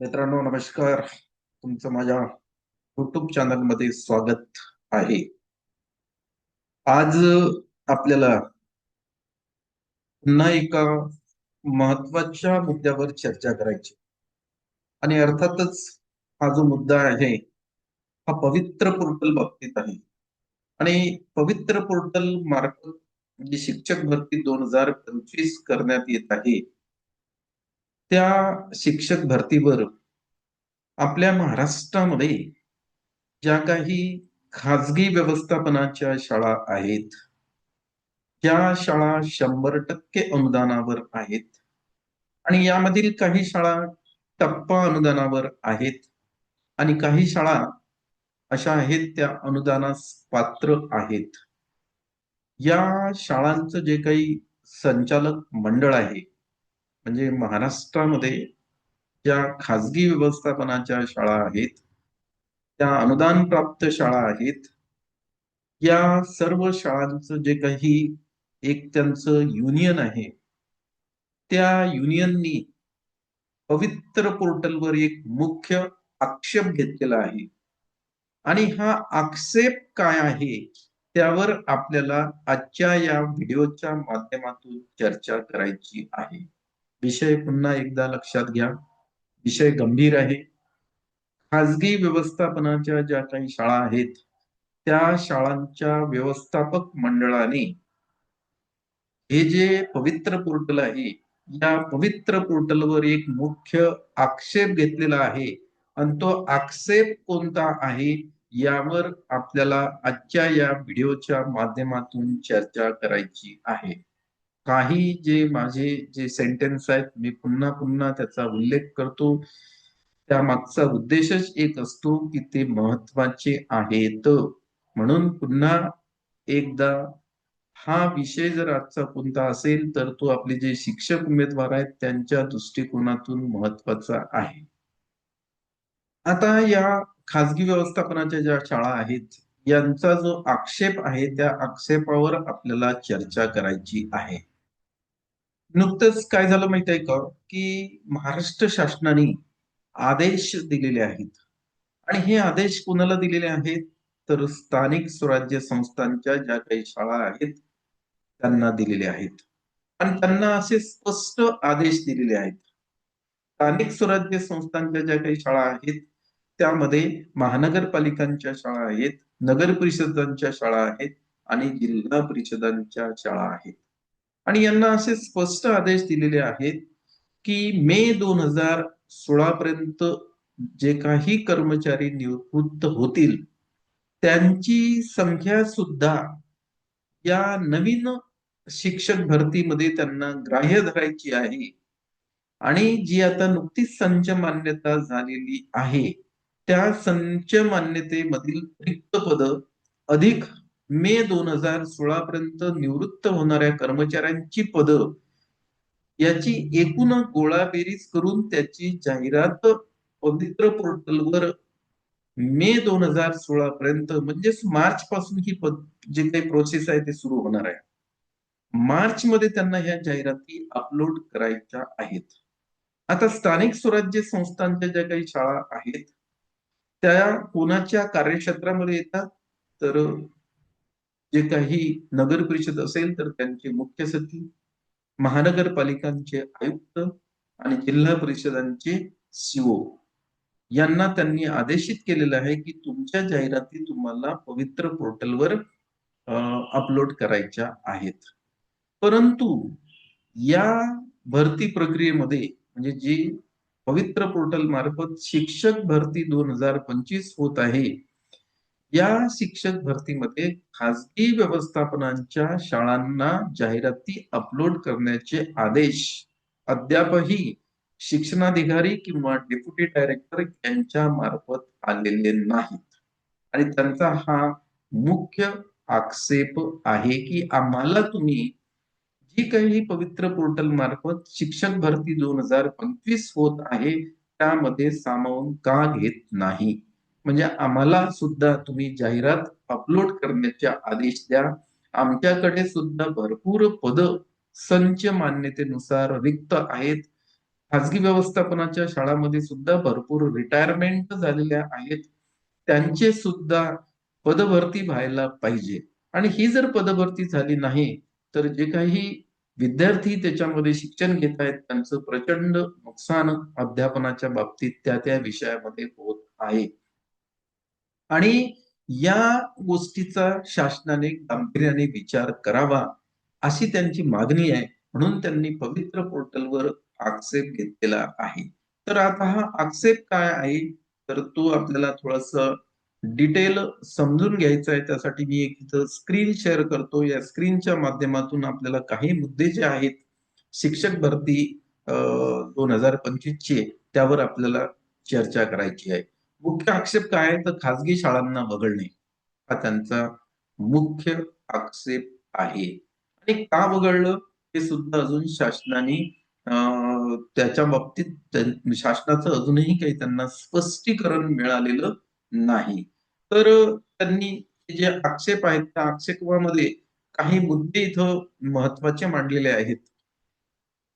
मित्रांनो नमस्कार. तुमचं माझ्या युट्यूब चॅनलमध्ये स्वागत आहे. आज आपल्याला पुन्हा एका महत्त्वाच्या मुद्द्यावर चर्चा करायची आणि अर्थातच हा जो मुद्दा आहे हा पवित्र पोर्टल बाबतीत आहे. आणि पवित्र पोर्टल मार्फत म्हणजे शिक्षक भरती दोन हजार पंचवीस करण्यात येत आहे. त्या शिक्षक भरतीवर आपल्या महाराष्ट्रामध्ये ज्या काही खाजगी व्यवस्थापनाच्या शाळा आहेत त्या शाळा शंभर टक्के अनुदानावर आहेत आणि यामधील काही शाळा टप्पा अनुदानावर आहेत आणि काही शाळा अशा आहेत त्या अनुदानास पात्र आहेत. या शाळांचं जे काही संचालक मंडळ आहे म्हणजे महाराष्ट्रामध्ये ज्या खाजगी व्यवस्थापनाच्या शाळा आहेत त्या अनुदान प्राप्त शाळा आहेत या सर्व शाळांचं जे काही एक त्यांचं युनियन आहे त्या युनियननी पवित्र पोर्टलवर एक मुख्य आक्षेप घेतलेला आहे. आणि हा आक्षेप काय आहे त्यावर आपल्याला आजच्या या व्हिडिओच्या माध्यमातून चर्चा करायची आहे. विषय पुन्हा एकदा लक्षात घ्या. विषय गंभीर आहे. खाजगी व्यवस्थापनाच्या ज्या काही शाळा आहेत त्या शाळांच्या व्यवस्थापक मंडळाने हे जे पवित्र पोर्टल आहे या पवित्र पोर्टलवर एक मुख्य आक्षेप घेतलेला आहे आणि तो आक्षेप कोणता आहे यावर आपल्याला आजच्या या व्हिडिओच्या माध्यमातून चर्चा करायची आहे. काही जे माझे जे सेंटेन्स आहेत मी पुन्हा पुन्हा त्याचा उल्लेख करतो. त्या मागचा उद्देशच एक असतो की ते महत्त्वाचे आहेत. म्हणून पुन्हा एकदा हा विषय जर आजचा कोणता असेल तर तो आपले जे शिक्षक उमेदवार आहेत त्यांच्या दृष्टिकोनातून महत्त्वाचा आहे. आता या खाजगी व्यवस्थापनाच्या ज्या शाळा आहेत यांचा जो आक्षेप आहे त्या आक्षेपावर आपल्याला चर्चा करायची आहे. नुकतंच काय झालं माहीत आहे का? की महाराष्ट्र शासनाने आदेश दिलेले आहेत. आणि हे आदेश कुणाला दिलेले आहेत? तर स्थानिक स्वराज्य संस्थांच्या ज्या काही शाळा आहेत त्यांना दिलेले आहेत. आणि त्यांना असे स्पष्ट आदेश दिलेले आहेत. स्थानिक स्वराज्य संस्थांच्या ज्या काही शाळा आहेत त्यामध्ये महानगरपालिकांच्या शाळा आहेत नगर परिषदांच्या शाळा आहेत आणि जिल्हा परिषदांच्या शाळा आहेत. आणि यांना असे स्पष्ट आदेश दिलेले आहेत की मे दोन हजार सोळा पर्यंत जे काही कर्मचारी निवृत्त होतील त्यांची संख्या सुद्धा या नवीन शिक्षक भरतीमध्ये त्यांना ग्राह्य धरायची आहे. आणि जी आता नुकतीच संच मान्यता झालेली आहे त्या संच मान्यतेमधील रिक्त पद अधिक मे दोन हजार सोळा पर्यंत निवृत्त होणाऱ्या कर्मचाऱ्यांची पद याची एकूण गोळाबेरीज करून त्याची जाहिरात पवित्र पोर्टलवर मे दोन हजार सोळा पर्यंत म्हणजेच मार्च पासून ही जे काही प्रोसेस आहे ते सुरू होणार आहे. मार्च मध्ये त्यांना ह्या जाहिराती अपलोड करायच्या आहेत. आता स्थानिक स्वराज्य संस्थांच्या ज्या काही शाळा आहेत त्या कोणाच्या कार्यक्षेत्रामध्ये येतात? तर जे काही नगर परिषद असेल तर त्यांचे मुख्य सचिव महानगरपालिकांचे आयुक्त आणि जिल्हा परिषदांचे सीओ यांना त्यांनी आदेशित केलेलं आहे की तुमच्या जाहिराती तुम्हाला पवित्र पोर्टलवर अपलोड करायच्या आहेत. परंतु या भरती प्रक्रियेमध्ये म्हणजे जी पवित्र पोर्टल मार्फत शिक्षक भरती दोन हजार पंचवीस होत आहे या शिक्षक भरतीमध्ये खासगी व्यवस्थापनांच्या शाळांना जाहिराती अपलोड करण्याचे आदेश अद्यापही शिक्षणाधिकारी किंवा डेप्युटी डायरेक्टर यांच्या मार्फत आलेले नाहीत. आणि त्यांचा हा मुख्य आक्षेप आहे की आम्हाला तुम्ही जी काही पवित्र पोर्टल मार्फत शिक्षक भरती दोन हजार पंचवीस होत आहे त्यामध्ये सामावून का घेत नाही? म्हणजे आम्हाला सुद्धा तुम्ही जाहिरात अपलोड करण्याचे आदेश द्या. आमच्याकडे सुद्धा भरपूर पद संच मान्यतेनुसार रिक्त आहेत. खाजगी व्यवस्थापनाच्या शाळांमध्ये सुद्धा भरपूर रिटायरमेंट झालेल्या आहेत. त्यांचे सुद्धा पदभरती व्हायला पाहिजे. आणि ही जर पदभरती झाली नाही तर जे काही विद्यार्थी त्याच्यामध्ये शिक्षण घेत आहेत त्यांचं प्रचंड नुकसान अध्यापनाच्या बाबतीत त्या त्या विषयामध्ये होत आहे. आणि या गोष्टीचा शासनाने गांभीर्याने विचार करावा अशी त्यांची मागणी आहे. म्हणून त्यांनी पवित्र पोर्टलवर आक्षेप घेतलेला आहे. तर आता हा आक्षेप काय आहे? तर तो आपल्याला थोडस डिटेल समजून घ्यायचा आहे. त्यासाठी मी एक इथं स्क्रीन शेअर करतो. या स्क्रीनच्या माध्यमातून आपल्याला काही मुद्दे जे आहेत शिक्षक भरती दोन हजार पंचवीस चे त्यावर आपल्याला चर्चा करायची आहे. मुख्य आक्षेप काय आहे? तर खासगी शाळांना वगळणे हा त्यांचा मुख्य आक्षेप आहे. आणि का वगळलं? हे सुद्धा अजून शासनाने त्याच्या बाबतीत शासनाचं अजूनही काही त्यांना स्पष्टीकरण मिळालेलं नाही. तर त्यांनी जे आक्षेप आहेत त्या आक्षेपामध्ये काही मुद्दे इथं महत्त्वाचे मांडलेले आहेत.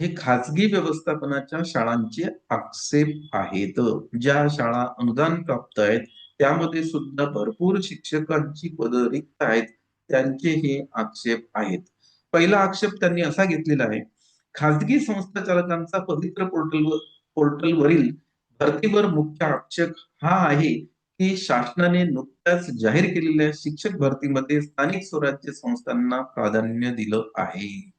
हे खाजगी व्यवस्थापनाच्या शाळांचे आक्षेप आहेत. ज्या शाळा अनुदान प्राप्त आहेत त्यामध्ये सुद्धा भरपूर शिक्षकांची पद रिक्त आहेत. त्यांचे हे आक्षेप आहेत. पहिला आक्षेप त्यांनी असा घेतलेला आहे. खाजगी संस्था चालकांचा पवित्र पोर्टलवर पोर्टलवरील भरतीवर मुख्य आक्षेप हा आहे की शासनाने नुकत्याच जाहीर केलेल्या शिक्षक भरतीमध्ये स्थानिक स्वराज्य संस्थांना प्राधान्य दिलं आहे.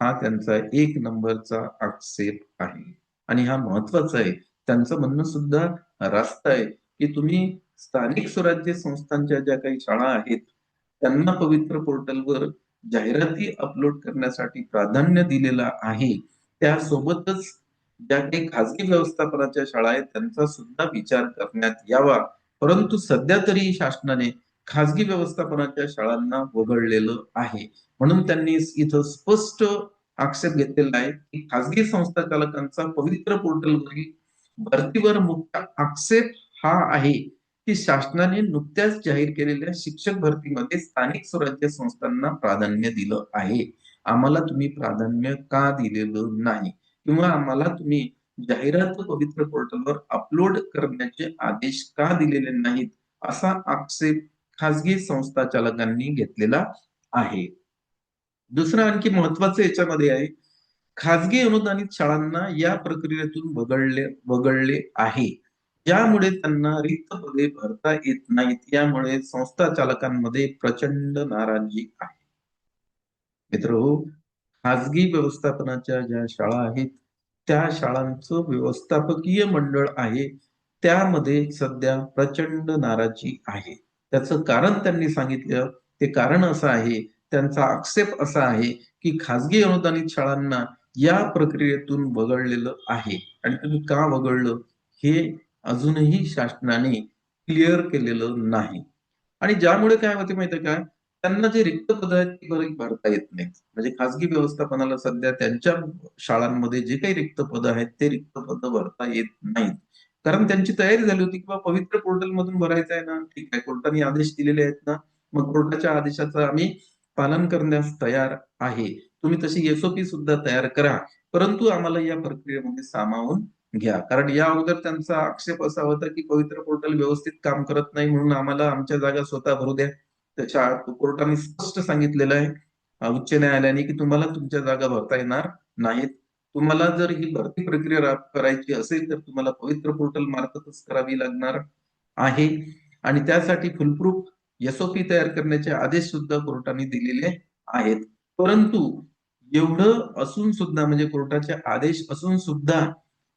हा त्यांचा एक नंबरचा आक्षेप आहे. आणि हा महत्त्वाचा आहे. त्यांचं म्हणणं सुद्धा रास्त आहे की तुम्ही स्थानिक स्वराज्य संस्थांच्या ज्या काही शाळा आहेत त्यांना पवित्र पोर्टलवर जाहिराती अपलोड करण्यासाठी प्राधान्य दिलेलं आहे त्यासोबतच ज्या काही खाजगी व्यवस्थापनाच्या शाळा आहेत त्यांचा सुद्धा विचार करण्यात यावा. परंतु सध्या तरी शासनाने खाजगी व्यवस्थापनाच्या शाळांना वगळलेलं आहे. म्हणून त्यांनी इथं स्पष्ट आक्षेप घेतलेला आहे की खाजगी संस्था चालकांचा पवित्र पोर्टलवरील भरतीवर मुख्य आक्षेप हा आहे की शासनाने नुकत्याच जाहीर केलेल्या शिक्षक भरतीमध्ये स्थानिक स्वराज्य संस्थांना प्राधान्य दिलं आहे. आम्हाला तुम्ही प्राधान्य का दिलेलं नाही? किंवा आम्हाला तुम्ही जाहिरात पवित्र पोर्टलवर अपलोड करण्याचे आदेश का दिलेले नाहीत? असा आक्षेप खाजगी संस्था चालकांनी घेतलेला आहे. दुसरं आणखी महत्वाचं याच्यामध्ये आहे खाजगी अनुदानित शाळांना या प्रक्रियेतून वगळले वगळले आहे. ज्यामुळे त्यांना रिक्त पदे भरता येत नाहीत यामुळे संस्था चालकांमध्ये प्रचंड नाराजी आहे. मित्र हो खाजगी व्यवस्थापनाच्या ज्या शाळा आहेत त्या शाळांचं व्यवस्थापकीय मंडळ आहे त्यामध्ये सध्या प्रचंड नाराजी आहे. त्याचं कारण त्यांनी सांगितलं. ते कारण असं आहे त्यांचा आक्षेप असा आहे की खाजगी अनुदानित शाळांना या प्रक्रियेतून वगळलेलं आहे. आणि तुम्ही का वगळलं? हे अजूनही शासनाने क्लिअर केलेलं नाही. आणि ज्यामुळे काय होते माहितीये का? त्यांना जे रिक्त पद आहेत ती भरता येत नाहीत. म्हणजे खाजगी व्यवस्थापनाला सध्या त्यांच्या शाळांमध्ये जे काही रिक्त पद आहेत ते रिक्त पद भरता येत नाहीत. कारण त्यांची तयारी झाली होती किंवा पवित्र पोर्टल मधून भरायचं आहे ना ठीक आहे कोर्टाने आदेश दिलेले आहेत ना मग कोर्टाच्या आदेशाचं आम्ही पालन करण्यास तयार आहे. तुम्ही तशी एसओपी सुद्धा तयार करा. परंतु आम्हाला या प्रक्रियेमध्ये सामावून घ्या. कारण या अगोदर त्यांचा आक्षेप असा होता की पवित्र पोर्टल व्यवस्थित काम करत नाही म्हणून आम्हाला आमच्या जागा स्वतः भरू द्या. त्याच्या कोर्टाने स्पष्ट सांगितलेलं आहे उच्च न्यायालयाने की तुम्हाला तुमच्या जागा भरता येणार नाहीत. तुम्हाला जर ही भरती प्रक्रिया करायची असेल तर तुम्हाला पवित्र पोर्टल मार्फतच करावी लागणार आहे. आणि त्यासाठी फुलप्रूफ एसओपी तयार करण्याचे आदेश सुद्धा कोर्टाने दिलेले आहेत. परंतु एवढं असून सुद्धा म्हणजे कोर्टाचे आदेश असून सुद्धा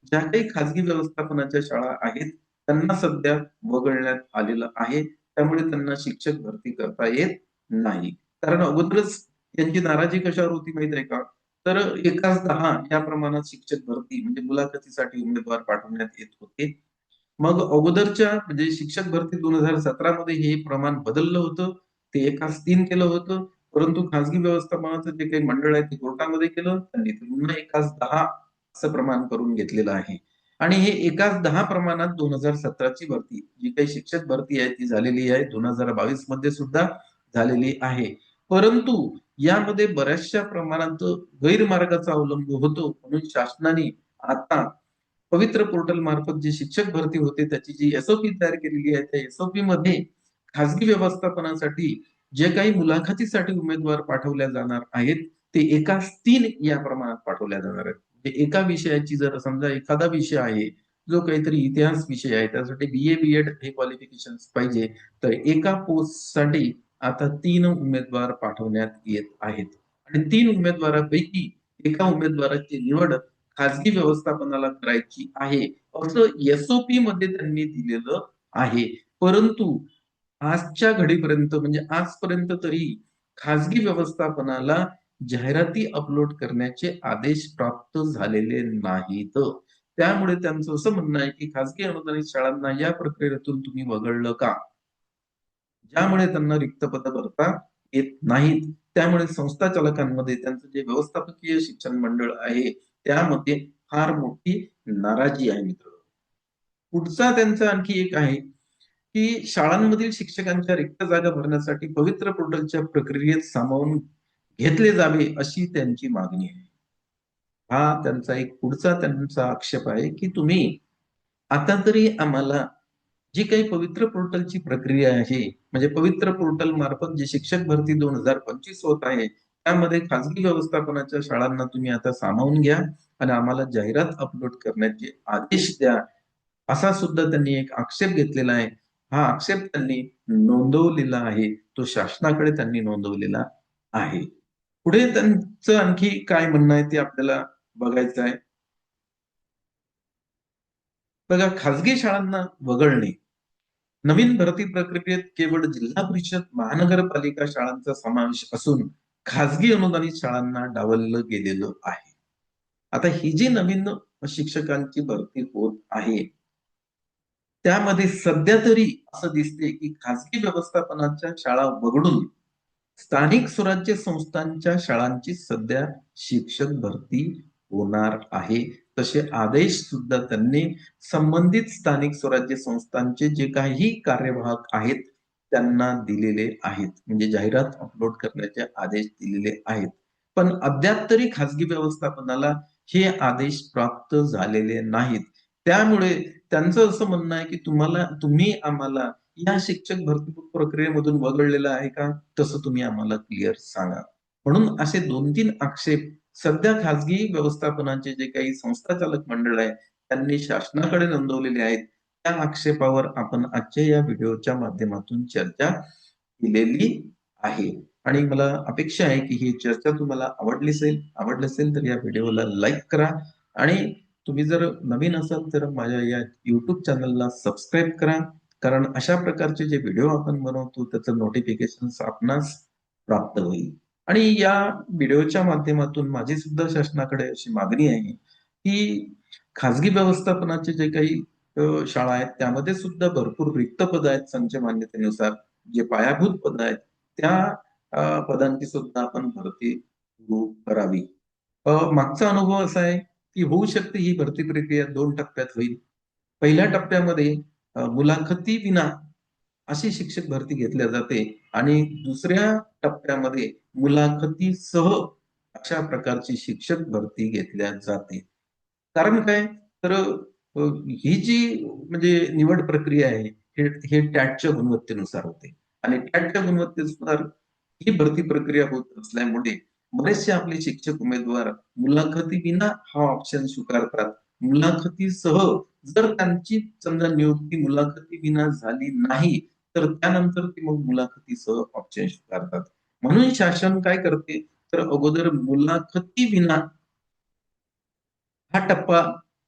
ज्या काही खाजगी व्यवस्थापनाच्या शाळा आहेत त्यांना सध्या वगळण्यात आलेलं आहे. त्यामुळे त्यांना शिक्षक भरती करता येत नाही. कारण अगोदरच त्यांची नाराजी कशावर होती माहीत आहे का? तर एकाच दहा या प्रमाणात शिक्षक भरती म्हणजे मुलाखतीसाठी उमेदवार पाठवण्यात येत होते. मग अगोदरच्या म्हणजे शिक्षक भरती दोन हजार सतरा मध्ये हे प्रमाण बदललं होतं. ते एकाच तीन केलं होतं. परंतु खासगी व्यवस्थापनाचं जे काही मंडळ आहे ते कोर्टामध्ये केलं. त्यांनी पुन्हा एकाच दहा असं प्रमाण करून घेतलेलं आहे. आणि हे एकाच दहा प्रमाणात दोन हजार सतराची भरती जी काही शिक्षक भरती आहे ती झालेली आहे. दोन हजार बावीसमध्ये सुद्धा झालेली आहे. परंतु यामध्ये बऱ्याचशा प्रमाणात गैरमार्गाचा अवलंब होतो. म्हणून शासनाने आता पवित्र पोर्टल मार्फत जे शिक्षक भरती होते त्याची जी एसओपी तयार केलेली आहे त्या एसओपी मध्ये खासगी व्यवस्थापनासाठी जे काही मुलाखतीसाठी उमेदवार पाठवल्या जाणार आहेत ते एकाच तीन या प्रमाणात पाठवल्या जाणार आहेत. म्हणजे एका विषयाची जर समजा एखादा विषय आहे जो काहीतरी इतिहास विषय आहे त्यासाठी बी ए बी एड हे क्वालिफिकेशन पाहिजे तर एका पोस्टसाठी आता तीन उमेदवार पाठवण्यात येत आहेत. आणि तीन उमेदवारापैकी एका उमेदवाराची निवड खाजगी व्यवस्थापनाला करायची आहे. असं एसओपी मध्ये त्यांनी दिलेलं आहे. परंतु आजच्या घडीपर्यंत म्हणजे आजपर्यंत तरी खाजगी व्यवस्थापनाला जाहिराती अपलोड करण्याचे आदेश प्राप्त झालेले नाहीत. त्यामुळे त्यांचं असं म्हणणं आहे की खासगी अनुदानित शाळांना या प्रक्रियेतून तुम्ही वगळलं का? ज्यामुळे त्यांना रिक्त पद भरता येत नाहीत त्यामुळे संस्था चालकांमध्ये त्यांचं जे व्यवस्थापकीय शिक्षण मंडळ आहे त्यामध्ये फार मोठी नाराजी आहे मित्र. पुढचा त्यांचा आणखी एक आहे की शाळांमधील शिक्षकांच्या रिक्त जागा भरण्यासाठी पवित्र पोर्टलच्या प्रक्रियेत सामावून घेतले जावे अशी त्यांची मागणी आहे. हा त्यांचा एक पुढचा त्यांचा आक्षेप आहे की तुम्ही आता तरी आम्हाला जी काही पवित्र पोर्टलची प्रक्रिया आहे म्हणजे पवित्र पोर्टल मार्फत जे शिक्षक भरती दोन हजार पंचवीस होत आहे त्यामध्ये खाजगी व्यवस्थापनाच्या शाळांना तुम्ही आता सामावून घ्या आणि आम्हाला जाहिरात अपलोड करण्याचे आदेश द्या. असा सुद्धा त्यांनी एक आक्षेप घेतलेला आहे. हा आक्षेप त्यांनी नोंदवलेला आहे. तो शासनाकडे त्यांनी नोंदवलेला आहे. पुढे त्यांचं आणखी काय म्हणणं आहे ते आपल्याला बघायचं आहे. बघा खासगी शाळांना वगळणे. नवीन भरती प्रक्रियेत केवळ जिल्हा परिषद महानगरपालिका शाळांचा समावेश असून खासगी अनुदानित शाळांना डावललं गेलेलं आहे. आता ही जी नवीन शिक्षकांची भरती होत आहे त्यामध्ये सध्या तरी असं दिसते की खासगी व्यवस्थापनाच्या शाळा वगळून स्थानिक स्वराज्य संस्थांच्या शाळांची सध्या शिक्षक भरती होणार आहे. तसे आदेश सुद्धा त्यांनी संबंधित स्थानिक स्वराज्य संस्थांचे जे काही कार्यवाहक आहेत त्यांना दिलेले आहेत. म्हणजे जाहिरात अपलोड करण्याचे आदेश दिलेले आहेत. पण अद्याप तरी खासगी व्यवस्थापनाला हे आदेश प्राप्त झालेले नाहीत. त्यामुळे त्यांचं असं म्हणणं आहे की तुम्हाला तुम्ही आम्हाला या शिक्षक भरती प्रक्रियेमधून वगळलेलं आहे का? तसं तुम्ही आम्हाला क्लिअर सांगा. म्हणून असे दोन तीन आक्षेप सध्या खासगी व्यवस्थापनाचे जे काही संस्थाचालक मंडळ आहे त्यांनी शासनाकडे नोंदवलेले आहेत. त्या आक्षेपावर आपण आजच्या या व्हिडिओच्या माध्यमातून चर्चा केलेली आहे. आणि मला अपेक्षा आहे की ही चर्चा तुम्हाला आवडली असेल आवडली असेल तर या व्हिडिओला लाईक करा. आणि तुम्ही जर नवीन असाल तर माझ्या या युट्यूब चॅनलला सबस्क्राईब करा. कारण अशा प्रकारचे जे व्हिडिओ आपण बनवतो त्याचं नोटिफिकेशन आपणास प्राप्त होईल. आणि या व्हिडिओच्या माध्यमातून माझी सुद्धा शासनाकडे अशी मागणी आहे की खाजगी व्यवस्थापनाचे जे काही शाळा आहेत त्यामध्ये सुद्धा भरपूर रिक्त पद आहेत संच मान्यतेनुसार. जे पायाभूत पद आहेत त्या पदांची सुद्धा आपण भरती करावी. मागचा अनुभव असा आहे की होऊ शकते ही भरती प्रक्रिया दोन टप्प्यात होईल. पहिल्या टप्प्यामध्ये मुलाखती विना अशी शिक्षक भरती घेतल्या जाते आणि दुसऱ्या टप्प्यामध्ये मुलाखतीसह अशा प्रकारची शिक्षक भरती घेतल्या जाते. कारण काय? तर ही जी म्हणजे निवड प्रक्रिया आहे हे टॅटच्या गुणवत्तेनुसार होते. आणि टॅटच्या गुणवत्तेनुसार ही भरती प्रक्रिया होत असल्यामुळे बरेचसे आपले शिक्षक उमेदवार मुलाखती विना हा ऑप्शन स्वीकारतात. मुलाखतीसह जर त्यांची समजा नियुक्ती मुलाखती विना झाली नाही तर त्यानंतर ती मग मुलाखतीसह ऑप्शन स्वीकारतात म्हणून शासन काय करते? तर अगोदर मुलाखती विना हा टप्पा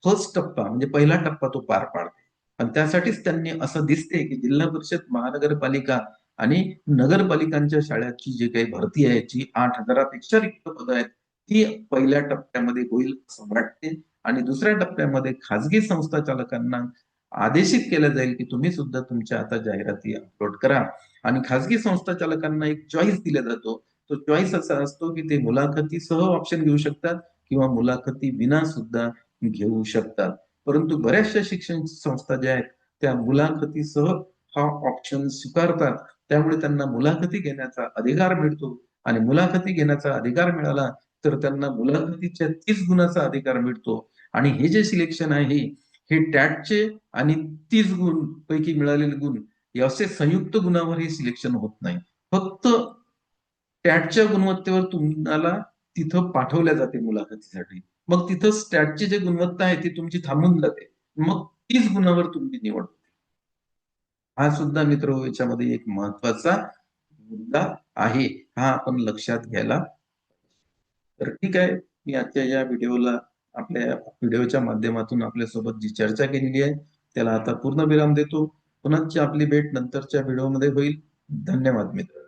फर्स्ट टप्पा म्हणजे पहिला टप्पा तो पार पाडते. आणि त्यासाठीच त्यांनी असं दिसते की जिल्हा परिषद महानगरपालिका आणि नगरपालिकांच्या शाळेची जी काही भरती आहे जी आठ हजारापेक्षा रिक्त पद आहेत ती पहिल्या टप्प्यामध्ये होईल असं वाटते. आणि दुसऱ्या टप्प्यामध्ये खाजगी संस्था चालकांना आदेशित केलं जाईल की तुम्ही सुद्धा तुमच्या आता जाहिराती अपलोड करा. आणि खासगी संस्था चालकांना एक चॉईस दिला जातो. तो चॉईस असा असतो की ते मुलाखतीसह ऑप्शन घेऊ शकतात किंवा मुलाखती विना सुद्धा घेऊ शकतात. परंतु बऱ्याचशा शिक्षण संस्था ज्या आहेत त्या मुलाखतीसह हा ऑप्शन स्वीकारतात. त्यामुळे त्यांना मुलाखती घेण्याचा अधिकार मिळतो. आणि मुलाखती घेण्याचा अधिकार मिळाला तर त्यांना मुलाखतीच्या तीस गुणाचा अधिकार मिळतो. आणि हे जे सिलेक्शन आहे हे टॅटचे आणि तीस गुण पैकी मिळालेले गुण हे असे संयुक्त गुणावर हे सिलेक्शन होत नाही. फक्त टॅटच्या गुणवत्तेवर तुम्हाला तिथं पाठवल्या जाते मुलाखतीसाठी. मग तिथं स्टॅटची जे गुणवत्ता आहे ती तुमची थांबून जाते. मग तीच गुणावर तुमची निवड होते. हा सुद्धा मित्र याच्यामध्ये एक महत्त्वाचा मुद्दा आहे. हा आपण लक्षात घ्यायला तर ठीक आहे मी आजच्या या व्हिडिओला आपल्या व्हिडिओच्या माध्यमातून आपल्यासोबत जी चर्चा केलेली आहे त्याला आता पूर्ण विराम देतो. पुन्हा आपली भेट नंतरच्या व्हिडिओमध्ये होईल. धन्यवाद मित्र.